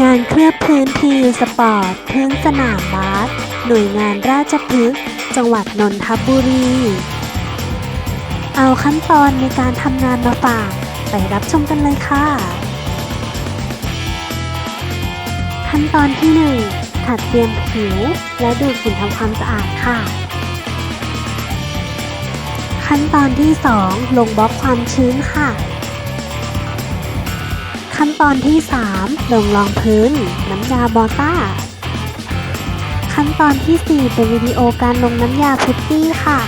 งานเคลือบพื้นทีสปอร์ตพื้นสนามบาสหน่วยงานราชพฤกษ์จังหวัดนนทบุรี เอาขั้นตอนในการทำงานมาฝากไปรับชมกันเลยค่ะ ขั้นตอนที่ 1 ถัดเตรียมผิว และดูดฝุ่นทำความสะอาดค่ะ ขั้นตอนที่ 2 ลงบล็อกความชื้นค่ะ ขั้นตอนที่ 3 ลงรองพื้น น้ำยาบอต้า ขั้นตอนที่ 4 เป็นวิดีโอการลงน้ำยาพุตตี้ค่ะ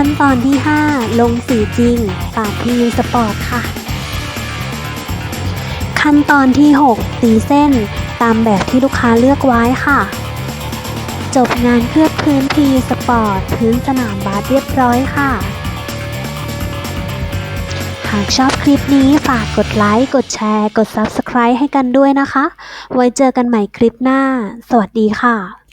ขั้นตอนที่ 5 ลงสีจริงปาดพีสปอร์ตค่ะ ขั้นตอนที่ 6 ตีเส้นตามแบบที่ลูกค้าเลือกไว้ค่ะ จบงานเคลือบพื้นทีสปอร์ตพื้นสนามบาสเรียบร้อยค่ะ หากชอบคลิปนี้ฝากกดไลค์ กดแชร์ กด Subscribe ให้กันด้วยนะคะ ไว้เจอกันใหม่คลิปหน้า สวัสดีค่ะ